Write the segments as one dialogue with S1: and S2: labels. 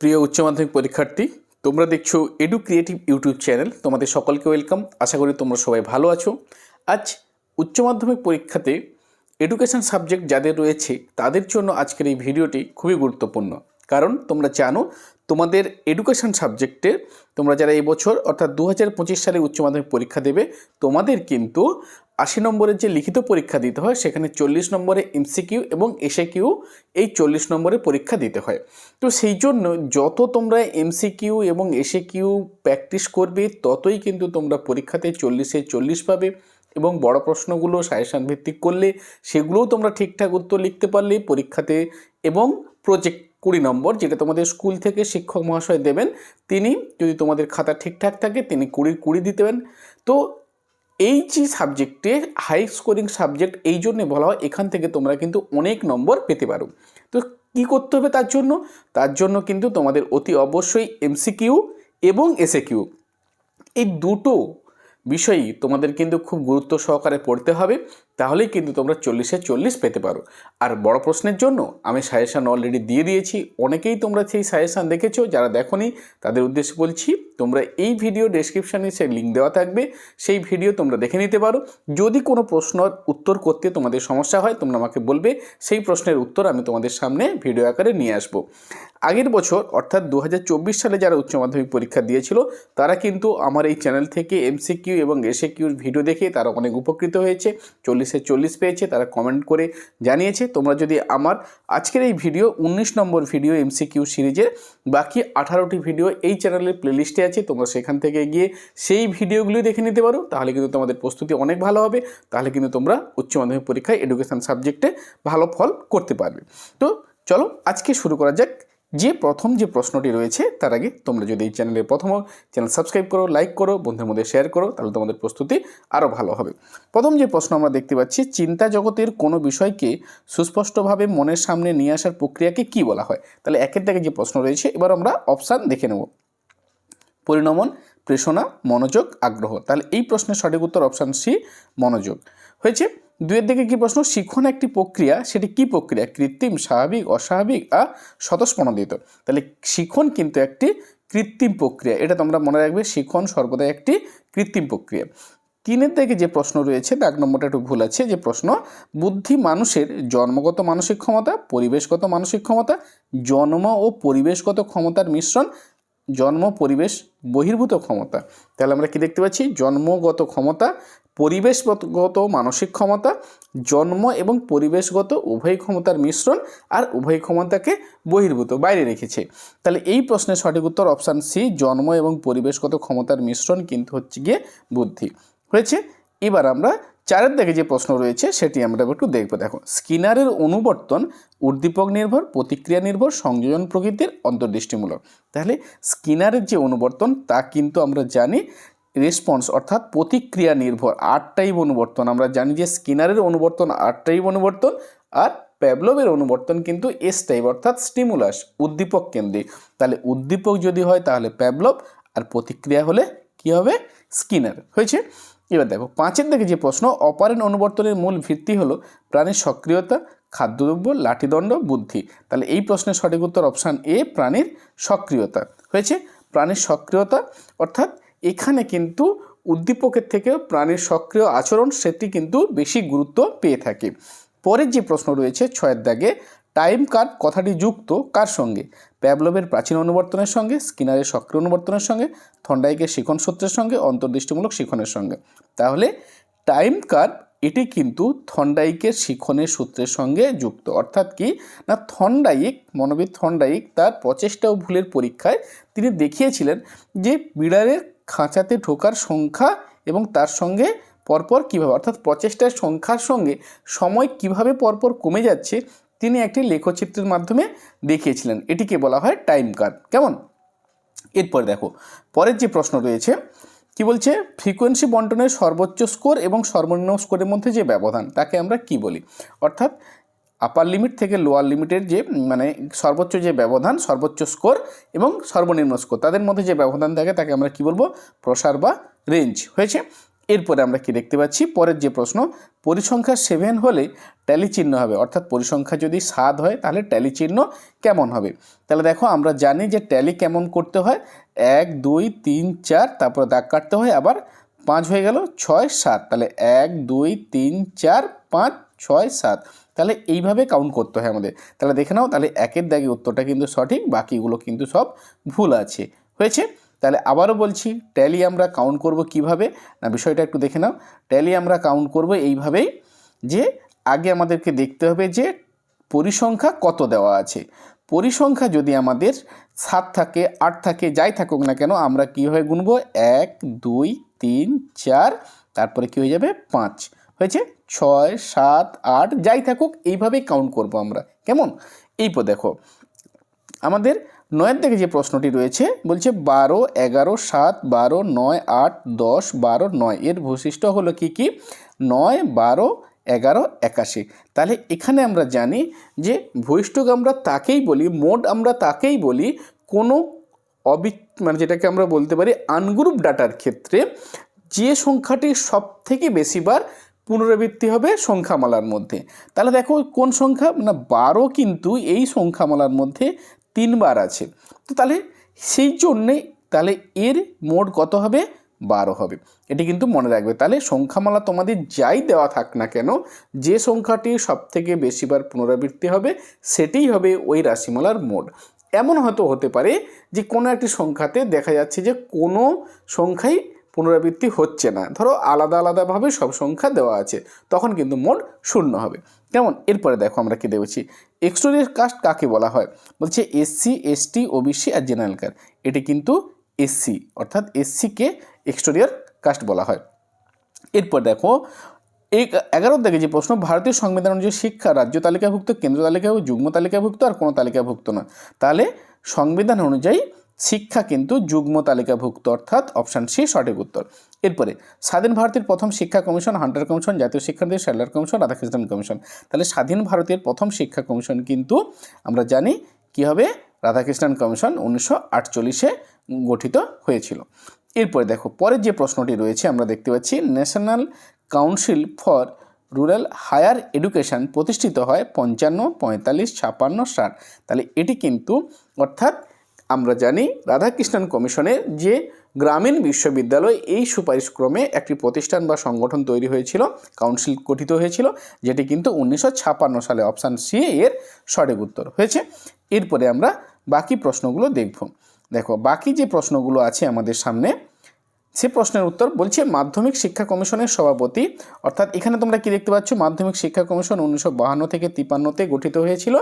S1: প্রিয় উচ্চ মাধ্যমিক পরীক্ষার্থী, তোমরা দেখছ এডু ক্রিয়েটিভ ইউটিউব চ্যানেল তোমাদের সকলকে ওয়েলকাম আশা করি তোমরা সবাই ভালো আছো। আজ উচ্চ মাধ্যমিক পরীক্ষাতে এডুকেশন সাবজেক্ট যাদের রয়েছে, তাদের জন্য আজকের এই ভিডিওটি খুবই গুরুত্বপূর্ণ। কারণ তোমরা জানো, তোমাদের এডুকেশন সাবজেক্টে তোমরা যারা এই বছর, অর্থাৎ দু হাজার পঁচিশ সালে উচ্চ মাধ্যমিক পরীক্ষা দেবে, তোমাদের কিন্তু আশি নম্বরের যে লিখিত পরীক্ষা দিতে হয়, সেখানে চল্লিশ নম্বরে এমসিকিউ এবং এসে কিউ এই চল্লিশ নম্বরে পরীক্ষা দিতে হয়। তো সেই জন্য যত তোমরা এমসিকিউ এবং এসে কিউ প্র্যাকটিস করবে, ততই কিন্তু তোমরা পরীক্ষাতে চল্লিশে চল্লিশ পাবে এবং বড় প্রশ্নগুলো সাজেশান ভিত্তিক করলে সেগুলোও তোমরা ঠিকঠাক উত্তর লিখতে পারলে পরীক্ষাতে এবং প্রজেক্ট কুড়ি নম্বর যেটা তোমাদের স্কুল থেকে শিক্ষক মহাশয় দেবেন, তিনি যদি তোমাদের খাতা ঠিকঠাক থাকে, তিনি কুড়ির কুড়ি দিতেন তো এই যে সাবজেক্টে হাই স্কোরিং সাবজেক্ট এই জন্যে বলা হয়, এখান থেকে তোমরা কিন্তু অনেক নম্বর পেতে পারো। তো কি করতে হবে তার জন্য? তার জন্য কিন্তু তোমাদের অতি অবশ্যই এমসিকিউ এবং এসএ কিউ এই দুটো বিষয়ই তোমাদের কিন্তু খুব গুরুত্ব সহকারে পড়তে হবে। তাহলেই কিন্তু তোমরা চল্লিশে চল্লিশ পেতে পারো। আর বড় প্রশ্নের জন্য আমি সাজেশান অলরেডি দিয়ে দিয়েছি। অনেকেই তোমরা সেই সাজেশান দেখেছ, যারা দেখোনি, তাদের উদ্দেশ্যে বলছি, তোমরা এই ভিডিও ডেসক্রিপশানে সেই লিঙ্ক দেওয়া থাকবে। সেই ভিডিও তোমরা দেখে নিতে পারো। যদি কোনো প্রশ্ন উত্তর করতে তোমাদের সমস্যা হয়, তোমরা আমাকে বলবে, সেই প্রশ্নের উত্তর আমি তোমাদের সামনে ভিডিও আকারে নিয়ে আসব। আগের বছর, অর্থাৎ দু হাজার চব্বিশ সালে যারা উচ্চ মাধ্যমিক পরীক্ষা দিয়েছিল, তারা কিন্তু আমার এই চ্যানেল থেকে এমসিকিউ এবং এসে কিউর ভিডিও দেখে তারা অনেক উপকৃত হয়েছে। চল্লিশে চল্লিশ পেয়েছে, তারা কমেন্ট করে জানিয়েছে। তোমরা যদি আমার আজকের এই ভিডিও, উনিশ নম্বর ভিডিও এমসিকিউ সিরিজের বাকি আঠারোটি ভিডিও এই চ্যানেলের প্লেলিস্টে আছে, তোমরা সেখান থেকে গিয়ে সেই ভিডিওগুলি দেখে নিতে পারো। তাহলে কিন্তু তোমাদের প্রস্তুতি অনেক ভালো হবে। তাহলে কিন্তু তোমরা উচ্চ মাধ্যমিক পরীক্ষায় এডুকেশন সাবজেক্টে ভালো ফল করতে পারবে। তো চলো আজকে শুরু করা যাক। যে প্রথম যে প্রশ্নটি রয়েছে, তার আগে তোমরা যদি এই চ্যানেলে প্রথম চ্যানেল সাবস্ক্রাইব করো, লাইক করো, বন্ধুদের মধ্যে শেয়ার করো, তাহলে তোমাদের প্রস্তুতি আরও ভালো হবে। প্রথম যে প্রশ্ন আমরা দেখতে পাচ্ছি, চিন্তা জগতের কোনো বিষয়কে সুস্পষ্টভাবে মনের সামনে নিয়ে আসার প্রক্রিয়াকে কি বলা হয়? তাহলে একের থেকে যে প্রশ্ন রয়েছে, এবার আমরা অপশান দেখে নেব। পরিণমন প্রেষণা, মনোযোগ, আগ্রহ। তাহলে এই প্রশ্নের সঠিক উত্তর অপশান সি মনোযোগ। হয়েছে? দুয়ের দিকে কি প্রশ্ন? শিখন একটি প্রক্রিয়া, সেটি কি প্রক্রিয়া? কৃত্রিম, স্বাভাবিক, অস্বাভাবিক আর স্বতঃস্পন্দিত তাহলে শিখন কিন্তু একটি কৃত্রিম প্রক্রিয়া। এটা তোমরা মনে রাখবে, শিখন সর্বদা একটি কৃত্রিম প্রক্রিয়া। তিনের দিকে যে প্রশ্ন রয়েছে দাগ নম্বরটা একটু ভুল আছে, যে প্রশ্ন, বুদ্ধি মানুষের জন্মগত মানসিক ক্ষমতা, পরিবেশগত মানসিক ক্ষমতা, জন্ম ও পরিবেশগত ক্ষমতার মিশ্রণ জন্ম, পরিবেশ, বহির্ভূত ক্ষমতা। তাহলে আমরা কি দেখতে পাচ্ছি? জন্মগত ক্ষমতা, পরিবেশগত মানসিক ক্ষমতা, জন্ম এবং পরিবেশগত উভয় ক্ষমতার মিশ্রণ আর উভয় ক্ষমতাকে বহির্ভূত, বাইরে রেখেছে। তাহলে এই প্রশ্নের সঠিক উত্তর অপশান সি, জন্ম এবং পরিবেশগত ক্ষমতার মিশ্রণ কিন্তু হচ্ছে গিয়ে বুদ্ধি। হয়েছে? এবার আমরা চারের দিকে যে প্রশ্ন রয়েছে, সেটি আমরা একটু দেখব। দেখো, স্কিনারের অনুবর্তন উদ্দীপক নির্ভর, প্রতিক্রিয়া নির্ভর, সংযোজন প্রকৃতির অন্তর্দৃষ্টিমূলক। তাহলে স্কিনারের যে অনুবর্তন, তা কিন্তু আমরা জানি রেসপন্স, অর্থাৎ প্রতিক্রিয়া নির্ভর, আট টাইপ অনুবর্তন। আমরা জানি যে স্কিনারের অনুবর্তন আট টাইপ অনুবর্তন, আর প্যাবলবের অনুবর্তন কিন্তু এস টাইপ, অর্থাৎ স্টিমুলাস, উদ্দীপক কেন্দ্রিক। তাহলে উদ্দীপক যদি হয়, তাহলে প্যাবলব আর প্রতিক্রিয়া হলে কি হবে? স্কিনার। হয়েছে? এবার দেখো, পাঁচের দিকে যে প্রশ্ন, অপারেন অনুবর্তনের মূল ভিত্তি হলো প্রাণীর সক্রিয়তা, খাদ্যদ্রব্য, লাঠিদণ্ড, বুদ্ধি। তাহলে এই প্রশ্নের সঠিক উত্তর অপশান এ, প্রাণীর সক্রিয়তা। হয়েছে? প্রাণীর সক্রিয়তা, অর্থাৎ এখানে কিন্তু উদ্দীপকের থেকে প্রাণীর সক্রিয় আচরণ, সেটি কিন্তু বেশি গুরুত্ব পেয়ে থাকে। পরের যে প্রশ্ন রয়েছে, ছয়ের দাগে টাইম কার্ড কথাটি যুক্ত কার সঙ্গে? প্যাবলবের প্রাচীন অনুবর্তনের সঙ্গে, স্কিনারের সক্রিয় অনুবর্তনের সঙ্গে, থন্ডাইকের শিখন সূত্রের সঙ্গে, অন্তর্দৃষ্টিমূলক শিখনের সঙ্গে। তাহলে টাইম কার্ড এটি কিন্তু থন্ডাইকের শিখনের সূত্রের সঙ্গে যুক্ত। অর্থাৎ কি? না, থন্ডাইক, মনোবিদ থন্ডাইক তার প্রচেষ্টা ও ভুলের পরীক্ষায় তিনি দেখিয়েছিলেন যে বিড়ালের খাঁচাতে ঢোকার সংখ্যা এবং তার সঙ্গে পরপর কীভাবে, অর্থাৎ প্রচেষ্টার সংখ্যার সঙ্গে সময় কীভাবে পরপর কমে যাচ্ছে তিনি একটি লেখচিত্রের মাধ্যমে দেখিয়েছিলেন। এটিকে বলা হয় টাইম কার্ড। কেমন? এরপর দেখো, পরের যে প্রশ্ন রয়েছে, কি বলছে? ফ্রিকোয়েন্সি বন্টনের সর্বোচ্চ স্কোর এবং সর্বনিম্ন স্কোরের মধ্যে যে ব্যবধান, তাকে আমরা কি বলি? অর্থাৎ আপার লিমিট থেকে লোয়ার লিমিটের যে মানে সর্বোচ্চ যে ব্যবধান, সর্বোচ্চ স্কোর এবং সর্বনিম্ন স্কোর, তাদের মধ্যে যে ব্যবধান থাকে, তাকে আমরা কি বলব? প্রসার বা রেঞ্জ। হয়েছে? এরপরে আমরা কি দেখতে পাচ্ছি? পরের যে প্রশ্ন পরিসংখ্যা সেভেন হলে ট্যালি চিহ্ন হবে। অর্থাৎ পরিসংখ্যা যদি সাত হয়, তাহলে ট্যালি চিহ্ন কেমন হবে? তাহলে দেখো, আমরা জানি যে ট্যালি কেমন করতে হয়। এক, দুই, তিন, চার, তারপরে দাগ কাটতে হয়, আবার পাঁচ হয়ে গেল ছয়, সাত। তাহলে এক, দুই, তিন, চার, পাঁচ, ছয়, সাত। তাহলে এইভাবে কাউন্ট করতে হয় আমাদের। তাহলে দেখে নাও, তাহলে একের দাগে উত্তরটা কিন্তু সঠিক, বাকিগুলো কিন্তু সব ভুল আছে। হয়েছে? তাহলে আবারও বলছি ট্যালি আমরা কাউন্ট করব কীভাবে? না, বিষয়টা একটু দেখে নাও। ট্যালি আমরা কাউন্ট করব এইভাবেই যে আগে আমাদেরকে দেখতে হবে যে পরিসংখ্যা কত দেওয়া আছে। পরিসংখ্যা যদি আমাদের সাত থাকে, আট থাকে, যাই থাকুক না কেন, আমরা কীভাবে গুনবো? এক, দুই, তিন, চার, তারপরে কী হয়ে যাবে? পাঁচ। হয়েছে? ছয়, সাত, আট, যাই থাকুক, এইভাবেই কাউন্ট করব আমরা। কেমন? এই দেখো। আমাদের নয়ের দিকে যে প্রশ্নটি রয়েছে, বলছে বারো, এগারো, সাত, বারো, নয়, আট, দশ, বারো, নয়। এর বৈশিষ্ট্য হলো কি কি? নয়, বারো, এগারো, একাশি। তাহলে এখানে আমরা জানি যে ভৈষ্টক আমরা তাকেই বলি মোড আমরা তাকেই বলি কোনো অবি মানে যেটাকে আমরা বলতে পারি আনগ্রুপ ডাটার ক্ষেত্রে যে সংখ্যাটি সব থেকে বেশিবার পুনরাবৃত্তি হবে সংখ্যামালার মধ্যে। তাহলে দেখো কোন সংখ্যা? না, বারো কিন্তু এই সংখ্যামালার মধ্যে তিনবার আছে। তো তাহলে সেই জন্যে তাহলে এর মোড কত হবে? বারো হবে। এটি কিন্তু মনে রাখবে। তাহলে সংখ্যামালা তোমাদের যাই দেওয়া থাক না কেন, যে সংখ্যাটি সব থেকে বেশিবার পুনরাবৃত্তি হবে, সেটিই হবে ওই রাশিমালার মোড এমন হয়তো হতে পারে যে কোনো একটি সংখ্যাতে দেখা যাচ্ছে যে কোনো সংখ্যাই পুনরাবৃত্তি হচ্ছে না। ধরো আলাদা আলাদাভাবে সব সংখ্যা দেওয়া আছে, তখন কিন্তু মোট শূন্য হবে। কেমন? এরপরে দেখো আমরা কী দেখছি। এক্সটোরিয়ার কাস্ট কাকে বলা হয়? বলছে এসসি এসটি ওবিসি আর জেনারেল কার। এটি কিন্তু এসসি অর্থাৎ এসসিকে এক্সটোরিয়ার কাস্ট বলা হয়। এরপর দেখো এই এগারো থেকে যে প্রশ্ন, ভারতীয় সংবিধান অনুযায়ী শিক্ষা রাজ্য তালিকাভুক্ত, কেন্দ্র তালিকাভুক্ত, যুগ্ম তালিকাভুক্ত আর কোনো তালিকাভুক্ত না তাহলে সংবিধান অনুযায়ী শিক্ষা কিন্তু যুগ্ম তালিকাভুক্ত, অর্থাৎ অপশান সি সঠিক উত্তর। এরপরে, স্বাধীন ভারতের প্রথম শিক্ষা কমিশন হান্টার কমিশন জাতীয় শিক্ষার্থী স্যালার কমিশন রাধাকৃষ্ণন কমিশন তাহলে স্বাধীন ভারতের প্রথম শিক্ষা কমিশন কিন্তু আমরা জানি কী হবে? রাধাকৃষ্ণন কমিশন উনিশশো আটচল্লিশে গঠিত হয়েছিল। এরপরে দেখো, পরের যে প্রশ্নটি রয়েছে, আমরা দেখতে পাচ্ছি national council for rural higher education প্রতিষ্ঠিত হয় পঞ্চান্ন, পঁয়তাল্লিশ, ছাপান্ন, ষাট। তাহলে এটি কিন্তু, অর্থাৎ আমরা জানি রাধাকৃষ্ণন কমিশনের যে গ্রামীণ বিশ্ববিদ্যালয় এই সুপারিশক্রমে একটি প্রতিষ্ঠান বা সংগঠন তৈরি হয়েছিল, কাউন্সিল গঠিত হয়েছিল, যেটি কিন্তু উনিশশো সালে অপশান সি এর সঠিক উত্তর হয়েছে। এরপরে আমরা বাকি প্রশ্নগুলো দেখব। দেখো, বাকি যে প্রশ্নগুলো আছে আমাদের সামনে সে প্রশ্নের উত্তর বলছে মাধ্যমিক শিক্ষা কমিশনের সভাপতি। অর্থাৎ এখানে তোমরা কি দেখতে পাচ্ছ? মাধ্যমিক শিক্ষা কমিশন উনিশশো বাহান্ন থেকে তিপান্নতে গঠিত হয়েছিল।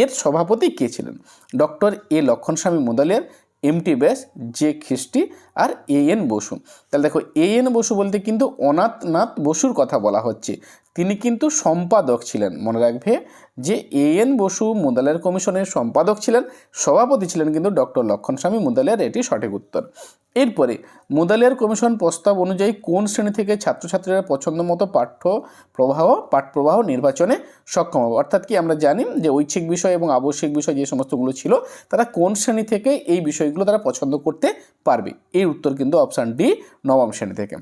S1: এর সভাপতি কে ছিলেন? Doctor A লক্ষণস্বামী মোদালের M T Vyas, J Christie R A N Basu. তাহলে দেখো, এ এন বসু বলতে কিন্তু অনাথনাথ বসুর কথা বলা হচ্ছে। তিনি কিন্তু সম্পাদক ছিলেন। মনে রাখবে যে এ এন বসু মুদালিয়ার কমিশনের সম্পাদক ছিলেন, সভাপতি ছিলেন কিন্তু ডক্টর লক্ষণ স্বামী মুদালিয়ার এটি সঠিক উত্তর। এরপরে মুদালিয়ার কমিশন প্রস্তাব অনুযায়ী কোন শ্রেণি থেকে ছাত্রছাত্রীরা পছন্দ মতো পাঠ্য প্রবাহ পাঠ প্রবাহ নির্বাচনে সক্ষম হবে? অর্থাৎ কি আমরা জানি যে ঐচ্ছিক বিষয় এবং আবশ্যিক বিষয় যে সমস্তগুলো ছিল, তারা কোন শ্রেণি থেকে এই বিষয়গুলো তারা পছন্দ করতে পারবে? এই উত্তর কিন্তু অপশান ডি নবম শ্রেণি থেকে।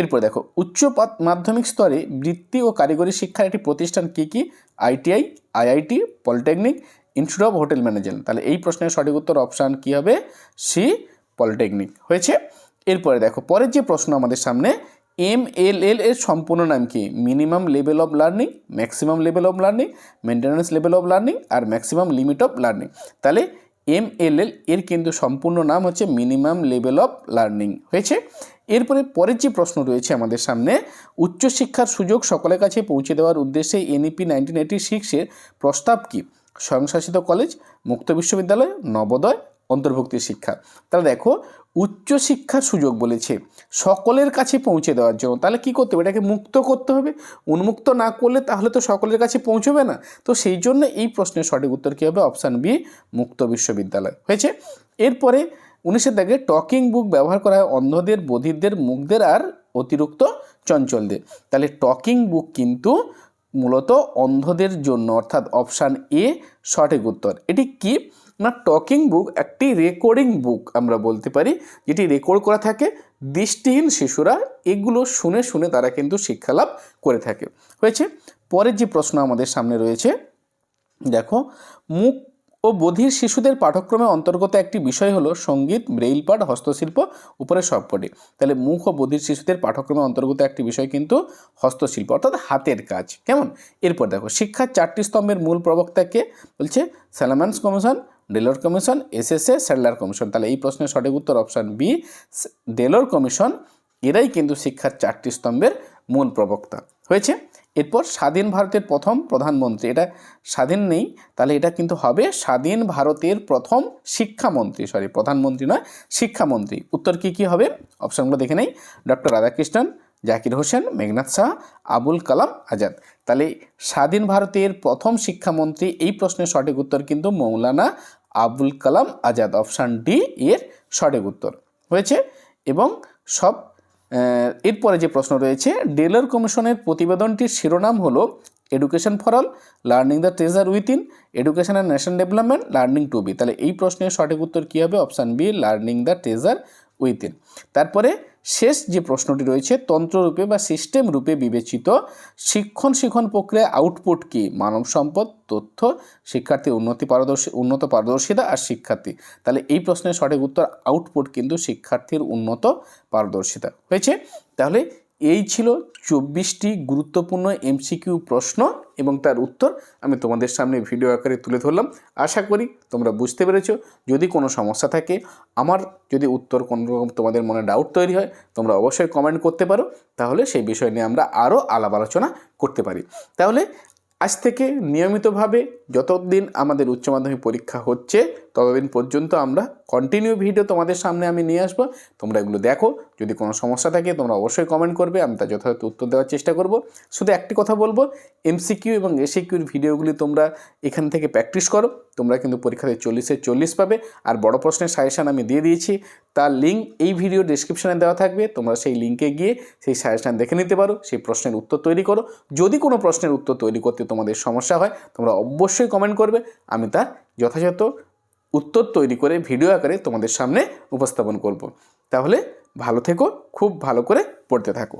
S1: এরপরে দেখো, উচ্চ মাধ্যমিক স্তরে বৃত্তি ও কারিগরি শিক্ষার একটি প্রতিষ্ঠান কী কী? ITI IIT polytechnic institute of hotel management তাহলে এই প্রশ্নের সঠিক উত্তর অপশান কী হবে? C polytechnic. হয়েছে? এরপরে দেখো, পরের যে প্রশ্ন আমাদের সামনে, এম এল এল এর সম্পূর্ণ নাম কি? Minimum level of learning, maximum level of learning maintenance level of learning R maximum limit of learning. তাহলে এম এল এল এর কিন্তু সম্পূর্ণ নাম হচ্ছে মিনিমাম লেভেল অফ লার্নিং হয়েছে? এরপরে পরের যে প্রশ্ন রয়েছে আমাদের সামনে, উচ্চশিক্ষার সুযোগ সকলের কাছে পৌঁছে দেওয়ার উদ্দেশ্যে এনইপি নাইনটিন এইটি সিক্সের প্রস্তাব কী? স্বয়ংশাসিত কলেজ, মুক্ত বিশ্ববিদ্যালয়, নবোদয় অন্তর্ভুক্তি শিক্ষা। তাহলে দেখো উচ্চশিক্ষার সুযোগ বলেছে, সকলের কাছে পৌঁছে দেওয়ার জন্য। তাহলে কি করতে হবে? এটাকে মুক্ত করতে হবে। উন্মুক্ত না করলে তাহলে তো সকলের কাছে পৌঁছবে না। তো সেই জন্য এই প্রশ্নের সঠিক উত্তর কী হবে? অপশান বি, মুক্ত বিশ্ববিদ্যালয়। হয়েছে? এরপরে উনিশের দাগে টকিং বুক ব্যবহার করা হয় অন্ধদের, বধিরদের মুখদের আর অতিরিক্ত চঞ্চলদের। তাহলে টকিং বুক কিন্তু মূলত অন্ধদের জন্য, অর্থাৎ অপশান এ সঠিক উত্তর। এটি কি? না টকিং বুক একটি রেকর্ডিং বুক আমরা বলতে পারি, যেটি রেকর্ড করা থাকে, দৃষ্টিহীন শিশুরা এগুলো শুনে শুনে তারা কিন্তু শিক্ষালাভ করে থাকে। হয়েছে? পরের যে প্রশ্ন আমাদের সামনে রয়েছে, দেখো, মুখ ও বধির শিশুদের পাঠক্রমে অন্তর্গত একটি বিষয় হলো সংগীত ব্রেইল পাঠ হস্তশিল্প, উপরে সবকটি। তাহলে মুখ ও বধির শিশুদের পাঠক্রমে অন্তর্গত একটি বিষয় কিন্তু হস্তশিল্প, অর্থাৎ হাতের কাজ। কেমন? এরপর দেখো, শিক্ষার চারটি স্তম্ভের মূল প্রবক্তাকে বলছে Salamanca commission Delors commission SSA Sadler commission. তাহলে এই প্রশ্নের সঠিক উত্তর অপশান বি, ডেলোর কমিশন। এরাই কিন্তু শিক্ষার চারটি স্তম্ভের মূল প্রবক্তা। হয়েছে? এরপর স্বাধীন ভারতের প্রথম প্রধানমন্ত্রী। এটা স্বাধীন নেই। তাহলে এটা কিন্তু হবে স্বাধীন ভারতের প্রথম শিক্ষামন্ত্রী। সরি, প্রধানমন্ত্রী নয়, শিক্ষামন্ত্রী। উত্তর কি কি হবে? অপশানগুলো দেখে নেই। ডক্টর রাধাকৃষ্ণন জাকির হোসেন, মেঘনাথ শাহ, আবুল কালাম আজাদ। তাহলে স্বাধীন ভারতের প্রথম শিক্ষামন্ত্রী, এই প্রশ্নের সঠিক উত্তর কিন্তু মৌলানা আবুল কালাম আজাদ, অপশান ডি এর সঠিক উত্তর। হয়েছে? এবং সব এরপরে যে প্রশ্ন রয়েছে, ডেলার কমিশনের প্রতিবেদনটির শিরোনাম হলো education for all, learning the treasure within, education and national development, learning to be. তাহলে এই প্রশ্নের সঠিক উত্তর কী হবে? Option B, learning the treasure within. তারপরে শেষ যে প্রশ্নটি রয়েছে, তন্ত্ররূপে বা সিস্টেম রূপে বিবেচিত শিক্ষণ শিখন প্রক্রিয়া আউটপুট কি? মানব সম্পদ, তথ্য, শিক্ষার্থী, উন্নতি পারদর্শী, উন্নত পারদর্শিতা আর শিক্ষার্থী। তাহলে এই প্রশ্নের সঠিক উত্তর আউটপুট কিন্তু শিক্ষার্থীর উন্নত পারদর্শিতা। হয়েছে? তাহলে এই ছিল চব্বিশটি গুরুত্বপূর্ণ এমসিকিউ প্রশ্ন এবং তার উত্তর আমি তোমাদের সামনে ভিডিও আকারে তুলে ধরলাম। আশা করি তোমরা বুঝতে পেরেছ। যদি কোনো সমস্যা থাকে, আমার যদি উত্তর কোনো রকম তোমাদের মনে ডাউট তৈরি হয়, তোমরা অবশ্যই কমেন্ট করতে পারো। তাহলে সেই বিষয় নিয়ে আমরা আরও আলাপ আলোচনা করতে পারি। তাহলে আজ থেকে নিয়মিতভাবে যতদিন আমাদের উচ্চ মাধ্যমিক পরীক্ষা হচ্ছে, ততদিন পর্যন্ত আমরা কন্টিনিউ ভিডিও তোমাদের সামনে আমি নিয়ে আসব। তোমরা এগুলো দেখো। যদি কোনো সমস্যা থাকে, তোমরা অবশ্যই কমেন্ট করবে, আমি তার যথাযথ উত্তর দেওয়ার চেষ্টা করব। শুধু একটি কথা বলব এমসিকিউ এবং এসিকিউর ভিডিওগুলি তোমরা এখান থেকে প্র্যাকটিস করো। তোমরা কিন্তু পরীক্ষাতে চল্লিশে চল্লিশ পাবে। আর বড় প্রশ্নের সাজেশান আমি দিয়ে দিয়েছি। তার লিঙ্ক এই ভিডিও ডিসক্রিপশানে দেওয়া থাকবে। তোমরা সেই লিঙ্কে গিয়ে সেই সাজেশান দেখে নিতে পারো। সেই প্রশ্নের উত্তর তৈরি করো। যদি কোনো প্রশ্নের উত্তর তৈরি করতে তোমাদের সমস্যা হয়, তোমরা অবশ্যই কমেন্ট করবে। আমি তার যথাযথ উত্তর তৈরি করে ভিডিও আকারে তোমাদের সামনে উপস্থাপন করব। তাহলে ভালো থেকো, খুব ভালো করে পড়তে থাকো।